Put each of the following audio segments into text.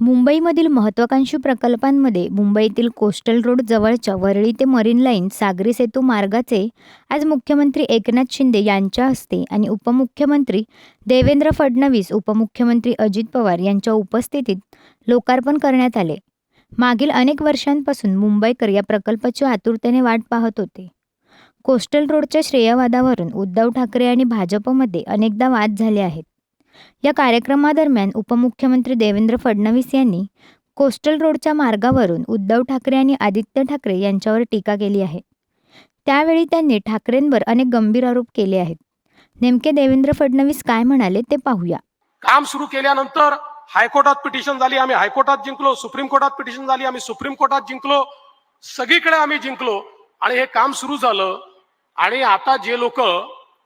मुंबईमधील महत्त्वाकांक्षी प्रकल्पांमध्ये मुंबईतील कोस्टल रोड जवळच्या वरळी ते मरीन लाईन सागरी सेतू मार्गाचे आज मुख्यमंत्री एकनाथ शिंदे यांच्या हस्ते आणि उपमुख्यमंत्री देवेंद्र फडणवीस उपमुख्यमंत्री अजित पवार यांच्या उपस्थितीत लोकार्पण करण्यात आले. मागील अनेक वर्षांपासून मुंबईकर या प्रकल्पाची आतुरतेने वाट पाहत होते. कोस्टल रोडच्या श्रेयवादावरून उद्धव ठाकरे आणि भाजपमध्ये अनेकदा वाद झाले आहेत. या कार्यक्रमादरम्यान उपमुख्यमंत्री देवेंद्र फडणवीस यांनी कोस्टल रोडच्या मार्गावरून उद्धव ठाकरे आणि आदित्य ठाकरे यांच्यावर टीका केली आहे. त्यावेळी त्यांनी ठाकरेंवर अनेक गंभीर आरोप केले आहेत. नेमके देवेंद्र फडणवीस काय म्हणाले ते पाहूया. काम सुरू केल्यानंतर हायकोर्टात पिटिशन झाली आम्ही हायकोर्टात जिंकलो सुप्रीम कोर्टात पिटिशन झाली आम्ही सुप्रीम कोर्टात जिंकलो सगळीकडे आम्ही जिंकलो आणि हे काम सुरू झालं. आणि आता जे लोक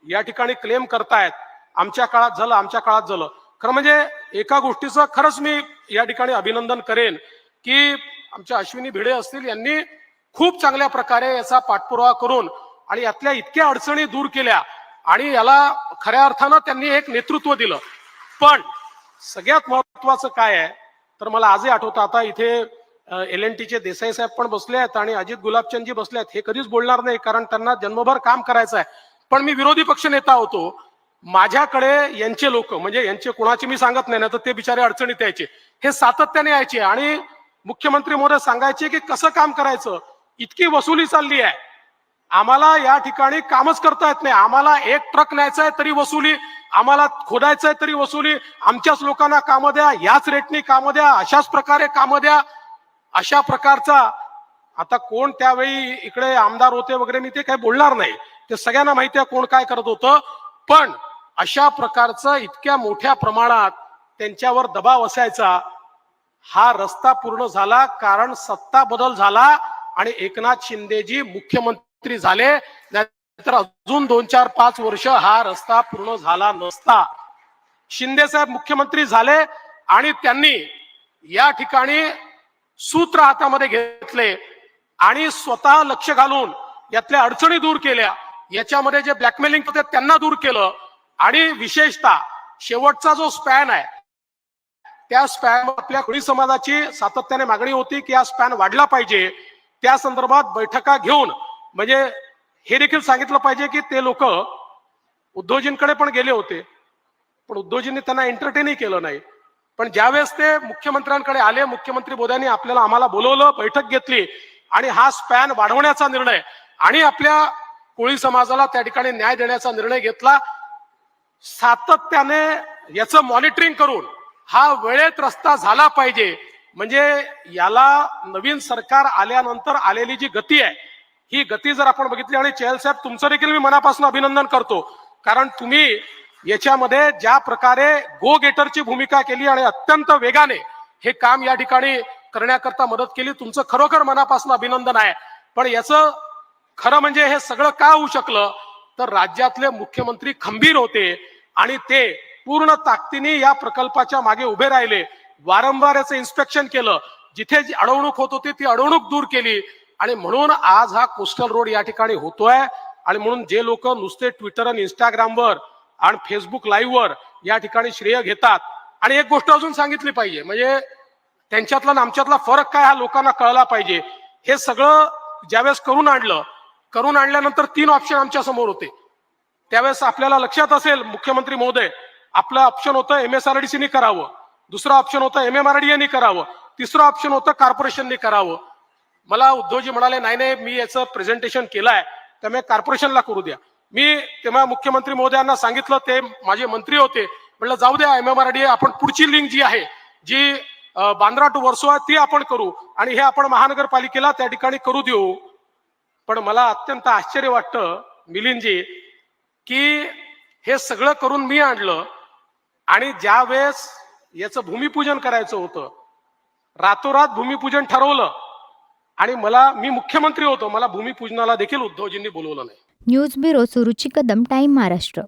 या ठिकाणी क्लेम करतायत आमच्या काळात झालं आमच्या काळात झालं. खरं म्हणजे एका गोष्टीचं खरंच मी या ठिकाणी अभिनंदन करेन की आमच्या अश्विनी भिडे असतील यांनी खूप चांगल्या प्रकारे याचा पाठपुरावा करून आणि यातल्या इतक्या अडचणी दूर केल्या आणि याला खऱ्या अर्थानं त्यांनी एक नेतृत्व दिलं. पण सगळ्यात महत्वाचं काय आहे तर मला आजही आठवतं आता इथे एल एन टीचे देसाई साहेब पण बसले आहेत आणि अजित गुलाबचंदजी बसले आहेत. हे कधीच बोलणार नाही कारण त्यांना जन्मभर काम करायचं आहे. पण मी विरोधी पक्ष नेता होतो. माझ्याकडे यांचे लोक म्हणजे यांचे कोणाचे मी सांगत नाही ना तर ते बिचारे अडचणीत यायचे. हे सातत्याने यायचे आणि मुख्यमंत्री मोदय सांगायचे की कसं काम करायचं? इतकी वसुली चालली आहे. आम्हाला या ठिकाणी कामच करता येत नाही. आम्हाला एक ट्रक न्यायचा आहे तरी वसुली आम्हाला खोदायचं आहे तरी वसुली आमच्याच लोकांना कामं द्या याच रेटनी कामं द्या अशाच प्रकारे कामं द्या. अशा प्रकारचा आता कोण त्यावेळी इकडे आमदार होते वगैरे मी ते काही बोलणार नाही. ते सगळ्यांना माहिती आहे कोण काय करत होतं. पण अशा प्रकारचं इतक्या मोठ्या प्रमाणात त्यांच्यावर दबाव असायचा. हा रस्ता पूर्ण झाला कारण सत्ता बदल झाला आणि एकनाथ शिंदेजी मुख्यमंत्री झाले. तर अजून दोन चार पाच वर्ष हा रस्ता पूर्ण झाला नसता. शिंदे साहेब मुख्यमंत्री झाले आणि त्यांनी या ठिकाणी सूत्र हातामध्ये घेतले आणि स्वतः लक्ष घालून यातल्या अडचणी दूर केल्या. याच्यामध्ये जे ब्लॅकमेलिंग होते त्यांना दूर केलं. आणि विशेषतः शेवटचा जो स्पॅन आहे त्या स्पॅन आपल्या कोळी समाजाची सातत्याने मागणी होती की हा स्पॅन वाढला पाहिजे. त्या संदर्भात बैठका घेऊन म्हणजे हे देखील सांगितलं पाहिजे की ते लोक उद्योजींकडे पण गेले होते. पण उद्योजींनी त्यांना एंटरटेनही केलं नाही. पण ज्यावेळेस ते मुख्यमंत्र्यांकडे आले मुख्यमंत्री बोध्यांनी आपल्याला आम्हाला बोलवलं बैठक घेतली आणि हा स्पॅन वाढवण्याचा निर्णय आणि आपल्या कोळी समाजाला त्या ठिकाणी न्याय देण्याचा निर्णय घेतला सातत्याने याचं मॉनिटरिंग करून हा वेळेत रस्ता झाला पाहिजे. म्हणजे याला नवीन सरकार आल्यानंतर आलेली जी गती आहे ही गती जर आपण बघितली आणि चेहल साहेब तुमचं देखील मी मनापासून अभिनंदन करतो. कारण तुम्ही याच्यामध्ये ज्या प्रकारे गो गेटरची भूमिका केली आणि अत्यंत वेगाने हे काम या ठिकाणी करण्याकरता मदत केली तुमचं खरोखर मनापासून अभिनंदन आहे. पण याचं खरं म्हणजे हे सगळं का होऊ शकलं? तर राज्यातले मुख्यमंत्री खंबीर होते आणि ते पूर्ण ताकदीने या प्रकल्पाच्या मागे उभे राहिले. वारंवार याचं इन्स्पेक्शन केलं. जिथे जी अडवणूक होत होती ती अडवणूक दूर केली. आणि म्हणून आज हा कोस्टल रोड या ठिकाणी होतोय. आणि म्हणून जे लोक नुसते ट्विटर आणि इंस्टाग्रामवर आणि फेसबुक लाईव्हवर या ठिकाणी श्रेय घेतात. आणि एक गोष्ट अजून सांगितली पाहिजे म्हणजे त्यांच्यातला आमच्यातला फरक काय हा लोकांना कळला पाहिजे. हे सगळं ज्यावेळेस करून आणलं करून आणल्यानंतर तीन ऑप्शन आमच्यासमोर होते. त्यावेळेस आपल्याला लक्षात असेल मुख्यमंत्री महोदय आपलं ऑप्शन होतं एम एस आर डी सीनी करावं. दुसरं ऑप्शन होतं एम एम आर डी करावं. तिसरं ऑप्शन होतं कॉर्पोरेशननी करावं. मला उद्धवजी म्हणाले नाही नाही मी याचं प्रेझेंटेशन केलं आहे त्यामुळे कॉर्पोरेशनला करू द्या. मी तेव्हा मुख्यमंत्री महोदयांना सांगितलं ते माझे मंत्री होते. म्हटलं जाऊ द्या एम एम आर डी आपण पुढची लिंक जी आहे जी बांद्रा टू वर्सोवा ती आपण करू आणि हे आपण महानगरपालिकेला त्या ठिकाणी करू देऊ. पण मला अत्यंत आश्चर्य वाटतं मिलिंदजी की हे सगळं करून मी आणलं आणि ज्या वेळेस याचं भूमिपूजन करायचं होतं रातोरात भूमिपूजन ठरवलं आणि मला मी मुख्यमंत्री होतो मला भूमिपूजनाला देखील उद्धवजींनी बोलवलं नाही. News bureau Suruchi Kadam Maharashtra.